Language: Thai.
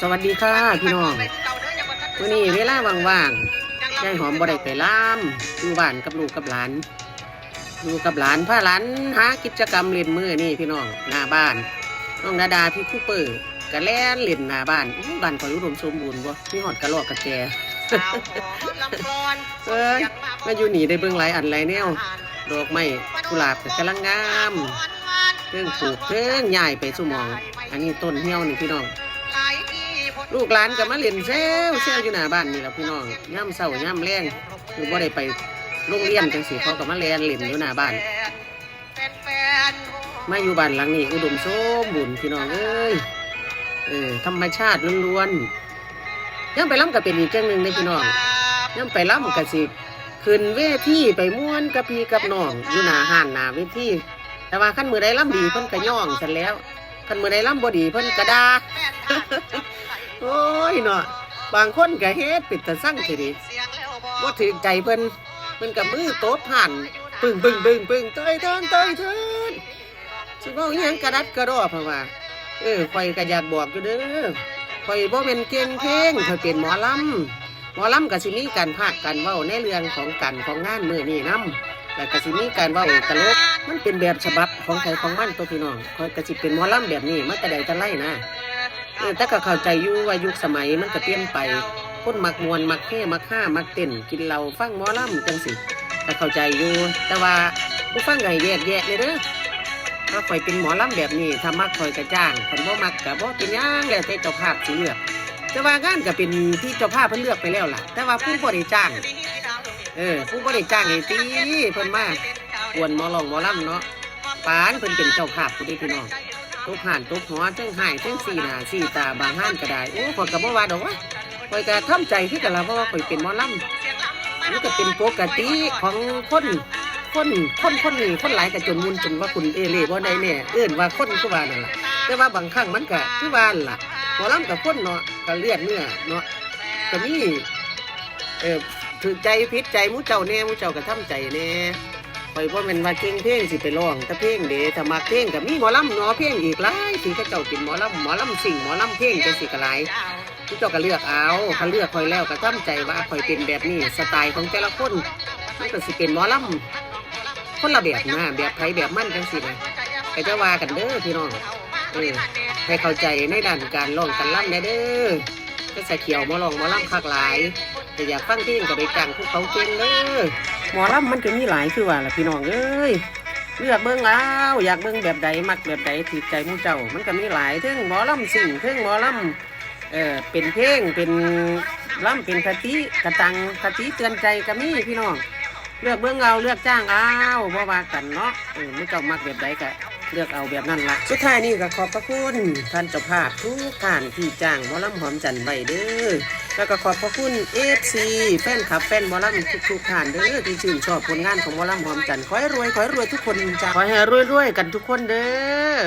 สวัสดีค่ะพี่น้องวันนี้เวลาว่างๆยายหอมบ่ได้ไปล่ามอยู่บ้านกับลูกกับหลานอยู่กับหลานพาหลานหากิจกรรมเล่นมือนี่พี่น้องหน้าบ้านน้องนาดาพี่คูเปอร์กะแล่นเล่นหน้าบ้านอู้บ้านข่อยอุดมสมบูรณ์บ่มีหอดกระรอกกระแจเอ้ยมาอยู่นี่ได้เบิ่งหลายอันหลายแนวดอกไม้กุหลาบก็กำลังงามเพิ่งปลูกเพิ่งย้ายไปสุหมอง อันนี้ต้นเหี่ยวนี่พี่น้อง ลูกหลานก็มาเล่นเซลเซลอยู่หน้าบ้านนี่แหละพี่น้องย่ำเศร้าย่ำแรงคือบ่ได้ไปโรงเรียนจังสิเขาก็มาเล่นเล่นอยู่หน้าบ้านมาอยู่บ้านหลังนี้อุดมสมบูรณ์พี่น้องเอ้ยเออธรรมชาติล้วนๆย่ำไปล้ำก็เป็นอีกจังหนึ่งเลยพี่น้องย่ำไปล้ำก็สิขึ้นเวทีไปม่วนกับพี่กับน้องอยู่หน้าห้านหน้าเวทีแต่ว่าขั้นมือใดล้ำดีเพิ่นก็ย่องฉันแล้วขั้นมือใดล้ำบ่ดีเพิ่นก็ด่า โอ้ยเนาะบางคนก็เฮ็ดปิดตะสั่งสิดิว่าถือใจเพิ่นเพิ่นกับมือโต๊ะผ่านปึ้งปึ้งปึ้งปึ้งเตยเทินเตยเทินสิเว้าอีหยังกระดัดกระดอเพราะว่า เออข่อยก็อยากบอกอยู่เด้อข่อยบ่แม่นเก่งเพลงข่อยเป็นหมอลำหมอลำก็สิมีการพากย์การเว้าในเรื่องของกันของงานมื้อนี้นํแล้วก็สิมีการเว้าตลกมันเป็นแบบฉบับของใครของมันตัวพี่น้องข่อยก็สิเป็นหมอลำแบบนี้มาแต่ใดแต่ไรนะเออ แต่ก็เข้าใจอยู่ว่ายุคสมัยมันก็เปลี่ยนไปคนมักมวนมักแค่มักฆ่ามักเต้นกินเหล้าฟังหมอลำจังสิแต่เข้าใจอยู่ แต่ว่าผู้ฟังไงแยกแยะเลยเด้อถ้าข่อยเป็นหมอลำแบบนี้ถ้ามักข่อยก็จ้างคนบ่มักก็บ่เป็นหยังแล้วแต่เจ้าภาพสิเลือกแต่ว่างานก็เป็นที่เจ้าภาพเพิ่นเลือกไปแล้วล่ะ แต่ว่าผู้บ่ได้จ้าง เออผู้บ่ได้จ้างไอ้ตีเพิ่นมากวนหมอลองหมอลำเนาะปานเพิ่นเป็นเจ้าภาพผู้ใดพี่น้อง ตุกห่านตุกหัวทั้งหายทั้งสีหน้าสีตาบางห้านก็ได้โอ้ข่อยก็บ่ว่าดอกวะข่อยก็ทำใจคือกันละเพราะว่าข่อยเป็นหมอลำนี่ก็เป็นปกติของคนคนคนคนนี้คนหลายก็จนมุนจนว่าคุณเอเล่บ่ได้แน่ยเอื้นว่าคนก็ว่านั่นล่ะแต่ว่าบางครั้งมันก็คือว่านล่ะหมอลำกับคนเนาะก็เลือดเนื้อเนาะก็มีเออถือใจพิษใจมูเจ้าแน่มูเจ้าก็ทำใจแน่ ไปว่ามันว่าเก่งเพลงสิไปร้องแต่เพลงเดถ้ามักเพลงก็มีหมอลำเนาะเพลงอีกหลายที่เขาเจ้าเป็นหมอลำหมอลำสิ่งหมอลำเพลงจังสิกหลายผู้เจ้าก็เลือกเอาเขาเลือกคอยแล้วก็ตั้งใจว่าคอยเป็นแบบนี้สไตล์ของแต่ละคนมันก็สิเป็นหมอลำคนละแบบนะแบบไผแบบมั่นจังสินะก็จะว่ากันเด้อพี่น้องเออให้เข้าใจในด้านการร้องการล่ำแหน่เด้อ ก็จะเขียวมอลองหมอลำคักหลายแต่อยากฟังเพลงก็ไปจังพวกเขาเก่งเด้อหมอลำมันก็มีหลายคือว่าล่ะพี่น้องเอ้ยเลือกเบิ่งแล้วอยากเบิ่งแบบใดมักแบบใดถูกใจมู่เจ้า มันก็มีหลายเทั้งหมอลำสิ่งเทั้งหมอลำเออเป็นเพลงเป็นลำเป็นคติกระตังคติเตือนใจก็มีพี่น้องเลือกเบิ่งเอาเลือกจ้างเอาบ่ว่ากันเนาะเออมู่เจ้ามักแบบใดก็ เลือกเอาแบบนั้นละสุดท้ายนี่ก็ขอบพระคุณท่านเจ้าภาพทุกท่านที่จ้างหมอลำหอมจันทร์ไว้เด้อแล้วก็ขอบพระคุณเอฟซีแฟนคลับแฟนหมอลำทุกทุกท่านเด้อที่ชื่นชอบผลงานของหมอลำหอมจันทร์ขอให้รวยขอให้รวยทุกคนจ้าขอให้รวยรวยกันทุกคนเด้อ